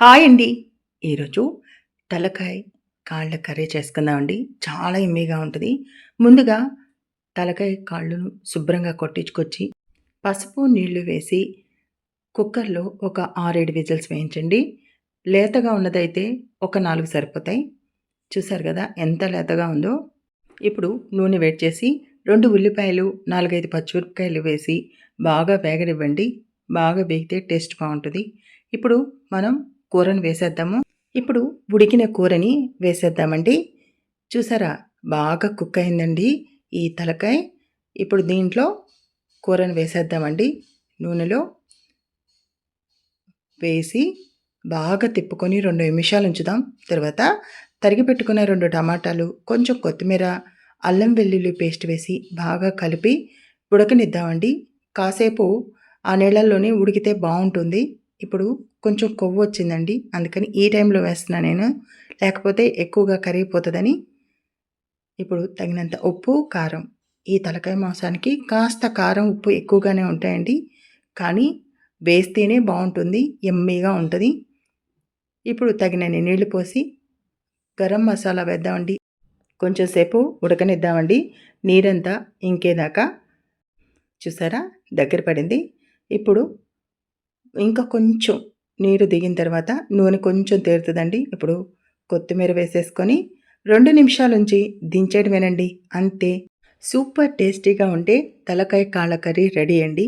Hi అండి. ఈరోజు తలకాయ కాళ్ళ కర్రీ చేసుకుందామండి. చాలా ఎమ్మీగా ఉంటుంది. ముందుగా తలకాయ కాళ్ళను శుభ్రంగా కొట్టించుకొచ్చి పసుపు నీళ్ళు వేసి కుక్కర్లో ఒక ఆరేడు విజిల్స్ వేయించండి. లేతగా ఉన్నదైతే ఒక నాలుగు సరిపోతాయి. చూసారు కదా ఎంత లేతగా ఉందో. ఇప్పుడు నూనె వేడి చేసి రెండు ఉల్లిపాయలు నాలుగైదు పచ్చిమిరపకాయలు వేసి బాగా వేగనివ్వండి. బాగా వేగితే టేస్ట్ బాగుంటుంది. ఇప్పుడు మనం కూరని వేసేద్దాము. ఇప్పుడు ఉడికిన కూరని వేసేద్దామండి. చూసారా? బాగా కుక్ అయిందండి ఈ తలకాయ. ఇప్పుడు దీంట్లో కూరని వేసేద్దామండి. నూనెలో వేసి బాగా తిప్పుకొని రెండు నిమిషాలు ఉంచుదాం. తర్వాత తరిగి పెట్టుకున్న రెండు టమాటాలు కొంచెం కొత్తిమీర అల్లం వెల్లుల్లి పేస్ట్ వేసి బాగా కలిపి ఉడకనిద్దామండి. కాసేపు ఆ నీళ్ళల్లోనే ఉడికితే బాగుంటుంది. ఇప్పుడు కొంచెం కొవ్వు వచ్చిందండి. అందుకని ఈ టైంలో వేస్తున్నా నేను. లేకపోతే ఎక్కువగా కరిగిపోతుందని ఇప్పుడు తగినంత ఉప్పు కారం. ఈ తలకాయ మాంసానికి కాస్త కారం ఉప్పు ఎక్కువగానే ఉంటాయండి. కానీ వేస్తేనే బాగుంటుంది ఎమ్మీగా ఉంటుంది. ఇప్పుడు తగినన్ని నీళ్ళు పోసి గరం మసాలా వేద్దామండి. కొంచెంసేపు ఉడకనిద్దామండి. నీరంతా ఇంకేదాకా. చూసారా? దగ్గర పడింది. ఇప్పుడు ఇంకా కొంచెం నీరు దిగిన తర్వాత నూనె కొంచెం తేరుతుందండి. ఇప్పుడు కొత్తిమీర వేసేసుకొని రెండు నిమిషాల నుంచి దించేయడమేనండి. అంతే. సూపర్ టేస్టీగా ఉండే తలకాయ కాళ్ళ కర్రీ రెడీ అండి.